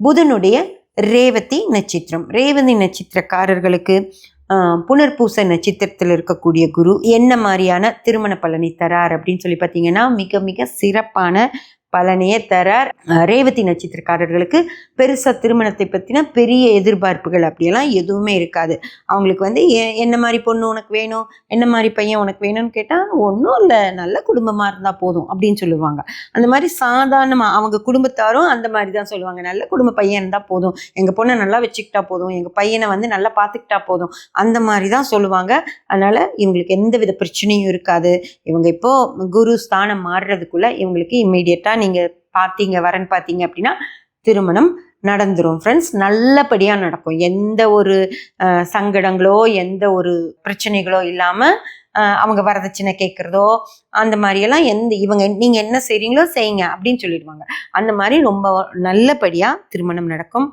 புதனுடைய ரேவதி நட்சத்திரம். ரேவதி நட்சத்திரக்காரர்களுக்கு புனர்பூச நட்சத்திரத்தில் இருக்கக்கூடிய குரு என்ன மாதிரியான திருமண பலனை தரார் அப்படின்னு சொல்லி பார்த்தீங்கன்னா மிக மிக சிறப்பான பலனையே தரார். ரேவதி நட்சத்திரக்காரர்களுக்கு பெருசாக திருமணத்தை பற்றின பெரிய எதிர்பார்ப்புகள் அப்படியெல்லாம் எதுவுமே இருக்காது. அவங்களுக்கு வந்து ஏ என்ன மாதிரி பொண்ணு உனக்கு வேணும்? என்ன மாதிரி பையன் உனக்கு வேணும்னு கேட்டால் ஒன்றும் இல்லை நல்ல குடும்பமாக இருந்தால் போதும் அப்படின்னு சொல்லுவாங்க. அந்த மாதிரி சாதாரணமாக அவங்க குடும்பத்தாரும் அந்த மாதிரி தான் சொல்லுவாங்க. நல்ல குடும்ப பையன் இருந்தால் போதும். எங்கள் பொண்ணை நல்லா வச்சுக்கிட்டா போதும். எங்கள் பையனை வந்து நல்லா பார்த்துக்கிட்டா போதும். அந்த மாதிரி தான் சொல்லுவாங்க. அதனால் இவங்களுக்கு எந்த வித பிரச்சனையும் இருக்காது. இவங்க இப்போ குரு ஸ்தானம் மாறுறதுக்குள்ளே இவங்களுக்கு இம்மிடியட்டாக நீங்கள் பார்த்தீங்க வரன் பார்த்தீங்க அப்படின்னா திருமணம் நடந்துரும். ஃப்ரெண்ட்ஸ் நல்லபடியாக நடக்கும். எந்த ஒரு சங்கடங்களோ எந்த ஒரு பிரச்சனைகளோ இல்லாமல் அவங்க வரதட்சணை கேட்குறதோ அந்த மாதிரியெல்லாம் எந்த இவங்க நீங்கள் என்ன செய்கிறீங்களோ செய்யுங்க அப்படின்னு சொல்லிடுவாங்க. அந்த மாதிரி ரொம்ப நல்லபடியாக திருமணம் நடக்கும்.